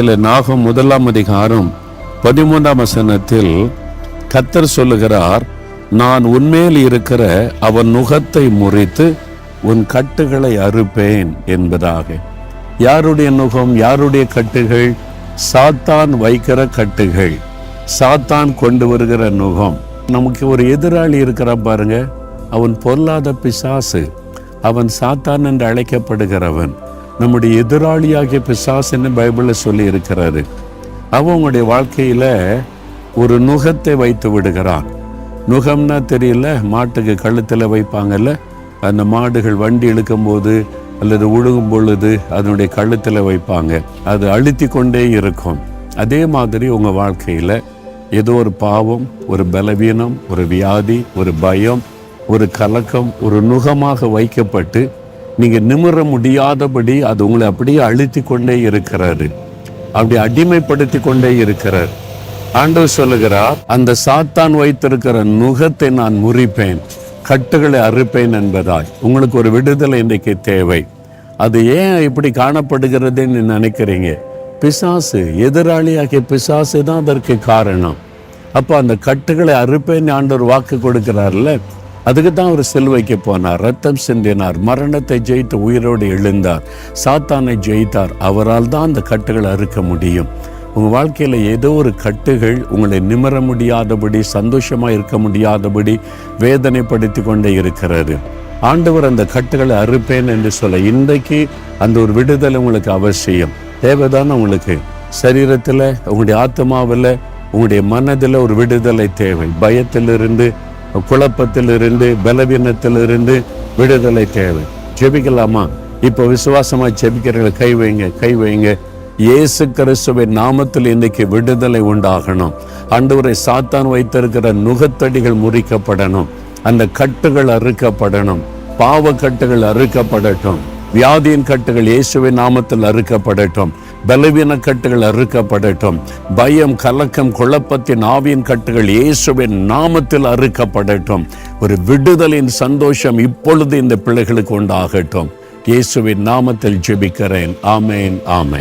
புஸ்தகத்தில் நாகம் முதலாம் அதிகாரம் பதிமூன்றாம் வசனத்தில் கத்தர் சொல்லுகிறார் நான் உண்மையில் இருக்கிற அவன் நுகத்தை முறித்து உன் கட்டுகளை அறுப்பேன் என்பதாக. யாருடைய நுகம் யாருடைய கட்டுகள்? சாத்தான் வைக்கிற கட்டுகள். சாத்தான் கொண்டு வருகிற நுகம். நமக்கு ஒரு எதிராளி இருக்கிறான் பாருங்க. அவன் பொல்லாத பிசாசு. அவன் சாத்தான் என்று அழைக்கப்படுகிறவன். நம்முடைய எதிராளியாகிய பிசாசுன்னு பைபிளில் சொல்லி இருக்கிறாரு அவன் உங்களுடைய வாழ்க்கையில் ஒரு நுகத்தை வைத்து விடுகிறான். நுகம்னா தெரியல மாட்டுக்கு கழுத்தில் வைப்பாங்கல்ல அந்த மாடுகள் வண்டி இழுக்கும்போது அல்லது உழுகும் பொழுது அதனுடைய கழுத்தில் வைப்பாங்க. அது அழுத்தி கொண்டே இருக்கும். அதே மாதிரி உங்கள் வாழ்க்கையில் ஏதோ ஒரு பாவம் ஒரு பலவீனம் ஒரு வியாதி ஒரு பயம் ஒரு கலக்கம் ஒரு நுகமாக வைக்கப்பட்டு நீங்கள் நிமிர முடியாதபடி அது உங்களை அப்படியே அழுத்தி கொண்டே இருக்கிறாரு. அப்படி அடிமைப்படுத்தி கொண்டே இருக்கிறார். ஆண்டவர் சொல்லுகிறார் அந்த சாத்தான் வைத்திருக்கிற நுகத்தை நான் முறிப்பேன் கட்டுகளை அறுப்பேன் என்பதாய். உங்களுக்கு ஒரு விடுதலை இன்றைக்கு தேவை. அது ஏன் இப்படி காணப்படுகிறதுன்னு நினைக்கிறீங்க? பிசாசு எதிராளியாகிய பிசாசு தான் அதற்கு காரணம். அப்போ அந்த கட்டுகளை அறுப்பேன் ஆண்டவர் வாக்கு கொடுக்கிறார்ல அதுக்கு தான் அவர் சிலுவைக்கு போனார். ரத்தம் சிந்தினார். மரணத்தை ஜெயித்து உயிரோடு எழுந்தார். சாத்தானை ஜெயித்தார். அவரால் தான் அந்த கட்டுகளை அறுக்க முடியும். உங்கள் வாழ்க்கையில் ஏதோ ஒரு கட்டுகள் உங்களை நிமிர முடியாதபடி சந்தோஷமாக இருக்க முடியாதபடி வேதனைப்படுத்தி கொண்டே இருக்கிறது. ஆண்டவர் அந்த கட்டுகளை அறுப்பேன் என்று சொல்ல இன்றைக்கு அந்த ஒரு விடுதலை உங்களுக்கு அவசியம். தேவைதானே உங்களுக்கு? சரீரத்தில் உங்களுடைய ஆத்மாவில் உங்களுடைய மனதில் ஒரு விடுதலை தேவை. பயத்திலிருந்து குழப்பத்திலிருந்து பலவீனத்திலிருந்து விடுதலை தேவை. ஜெபிக்கலாமா? இப்போ விசுவாசமாக ஜெபிக்கிறவங்களை கை வைங்க கை வைங்க. இயேசு கிறிஸ்துவின் நாமத்தில் இன்றைக்கு விடுதலை உண்டாகணும். அன்றுவரை சாத்தான் வைத்திருக்கிற நுகத்தடிகள் முறிக்கப்படணும். அந்த கட்டுகள் அறுக்கப்படணும். பாவ கட்டுகள் அறுக்கப்படட்டும். வியாதியின் கட்டுகள் இயேசுவின் நாமத்தில் அறுக்கப்படட்டும். பலவீன கட்டுகள் அறுக்கப்படட்டும். பயம் கலக்கம் குழப்பத்தின் ஆவியின் கட்டுகள் இயேசுவின் நாமத்தில் அறுக்கப்படட்டும். ஒரு விடுதலின் சந்தோஷம் இப்பொழுது இந்த பிள்ளைகளுக்கு உண்டாகட்டும். இயேசுவின் நாமத்தில் ஜெபிக்கிறேன். ஆமேன் ஆமேன்.